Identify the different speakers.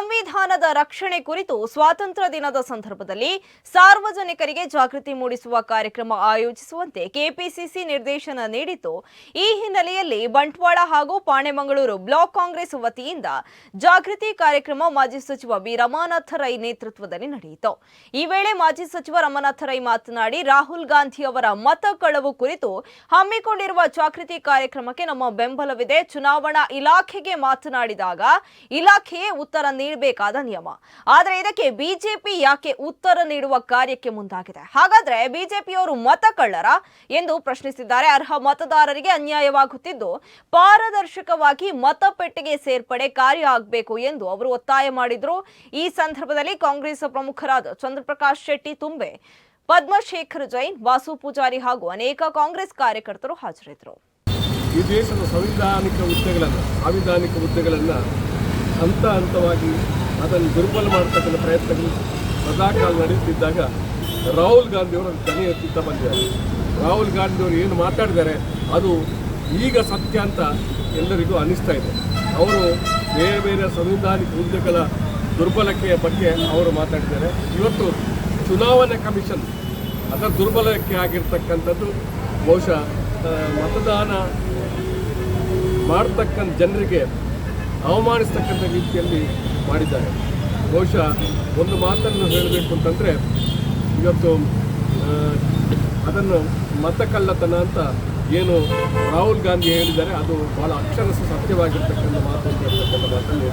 Speaker 1: ಸಂವಿಧಾನದ ರಕ್ಷಣೆ ಕುರಿತು ಸ್ವಾತಂತ್ರ್ಯ ದಿನದ ಸಂದರ್ಭದಲ್ಲಿ ಸಾರ್ವಜನಿಕರಿಗೆ ಜಾಗೃತಿ ಮೂಡಿಸುವ ಕಾರ್ಯಕ್ರಮ ಆಯೋಜಿಸುವಂತೆ ಕೆಪಿಸಿಸಿ ನಿರ್ದೇಶನ ನೀಡಿತ್ತು ಈ ಹಿನ್ನೆಲೆಯಲ್ಲಿ ಬಂಟ್ವಾಳ ಹಾಗೂ ಪಾಣೆಮಂಗಳೂರು ಬ್ಲಾಕ್ ಕಾಂಗ್ರೆಸ್ ವತಿಯಿಂದ ಜಾಗೃತಿ ಕಾರ್ಯಕ್ರಮ ಮಾಜಿ ಸಚಿವ ಬಿ. ರಮಾನಾಥ ರೈ ನೇತೃತ್ವದಲ್ಲಿ ನಡೆಯಿತು. ಈ ವೇಳೆ ಮಾಜಿ ಸಚಿವ ರಮಾನಾಥ ರೈ ಮಾತನಾಡಿ, ರಾಹುಲ್ ಗಾಂಧಿ ಅವರ ಮತ ಕಳವು ಕುರಿತು ಹಮ್ಮಿಕೊಂಡಿರುವ ಜಾಗೃತಿ ಕಾರ್ಯಕ್ರಮಕ್ಕೆ ನಮ್ಮ ಬೆಂಬಲವಿದೆ. ಚುನಾವಣಾ ಇಲಾಖೆಗೆ ಮಾತನಾಡಿದಾಗ, ಇಲಾಖೆಯೇ ಉತ್ತರ ನೀಡಬೇಕಾದ ನಿಯಮ. ಆದರೆ ಇದಕ್ಕೆ ಬಿಜೆಪಿ ಯಾಕೆ ಉತ್ತರ ನೀಡುವ ಕಾರ್ಯಕ್ಕೆ ಮುಂದಾಗಿದೆ? ಹಾಗಾದ್ರೆ ಬಿಜೆಪಿಯವರು ಮತ ಕಳ್ಳರ ಎಂದು ಪ್ರಶ್ನಿಸಿದ್ದಾರೆ. ಅರ್ಹ ಮತದಾರರಿಗೆ ಅನ್ಯಾಯವಾಗುತ್ತಿದ್ದು, ಪಾರದರ್ಶಕವಾಗಿ ಮತಪೆಟ್ಟಿಗೆ ಸೇರ್ಪಡೆ ಕಾರ್ಯ ಆಗಬೇಕು ಎಂದು ಅವರು ಒತ್ತಾಯ ಮಾಡಿದ್ರು. ಈ ಸಂದರ್ಭದಲ್ಲಿ ಕಾಂಗ್ರೆಸ್ ಪ್ರಮುಖರಾದ ಚಂದ್ರಪ್ರಕಾಶ್ ಶೆಟ್ಟಿ ತುಂಬೆ, ಪದ್ಮಶೇಖರ್ ಜೈನ್, ವಾಸು ಪೂಜಾರಿ ಹಾಗೂ ಅನೇಕ ಕಾಂಗ್ರೆಸ್ ಕಾರ್ಯಕರ್ತರು ಹಾಜರಿದ್ದರು.
Speaker 2: ಈ ದೇಶದ ಸಂವಿಧಾನಿಕ ಹುದ್ದೆಗಳನ್ನು, ಸಾಂವಿಧಾನಿಕ ಹುದ್ದೆಗಳನ್ನು ಹಂತ ಹಂತವಾಗಿ ಅದನ್ನು ದುರ್ಬಲ ಮಾಡತಕ್ಕಂಥ ಪ್ರಯತ್ನಗಳು ಸದಾಕಾಲ ನಡೆಯುತ್ತಿದ್ದಾಗ ರಾಹುಲ್ ಗಾಂಧಿಯವರು ದನಿ ಎತ್ತಿದ್ದ ಬಂದಿದ್ದಾರೆ. ರಾಹುಲ್ ಗಾಂಧಿಯವರು ಏನು ಮಾತಾಡಿದ್ದಾರೆ, ಅದು ಈಗ ಸತ್ಯ ಅಂತ ಎಲ್ಲರಿಗೂ ಅನ್ನಿಸ್ತಾ ಇದೆ. ಅವರು ಬೇರೆ ಬೇರೆ ಸಂವಿಧಾನಿಕ ಹುದ್ದೆಗಳ ದುರ್ಬಲಕೆಯ ಬಗ್ಗೆ ಅವರು ಮಾತಾಡಿದ್ದಾರೆ. ಇವತ್ತು ಚುನಾವಣಾ ಕಮಿಷನ್ ಅದರ ದುರ್ಬಲಕ್ಕೆ ಆಗಿರ್ತಕ್ಕಂಥದ್ದು, ಬಹುಶಃ ಮತದಾನ ಮಾಡ್ತಕ್ಕಂಥ ಜನರಿಗೆ ಅವಮಾನಿಸ್ತಕ್ಕಂಥ ರೀತಿಯಲ್ಲಿ ಮಾಡಿದ್ದಾರೆ. ಬಹುಶಃ ಒಂದು ಮಾತನ್ನು ಹೇಳಬೇಕು ಅಂತಂದರೆ, ಇವತ್ತು ಅದನ್ನು ಮತಕಲ್ಲತನ ಅಂತ ಏನು ರಾಹುಲ್ ಗಾಂಧಿ ಹೇಳಿದ್ದಾರೆ, ಅದು ಭಾಳ ಅಕ್ಷರಸ ಸತ್ಯವಾಗಿರ್ತಕ್ಕಂಥ ಮಾತು ಅಂತ ಹೇಳ್ತಕ್ಕಂಥ ಮಾತನ್ನು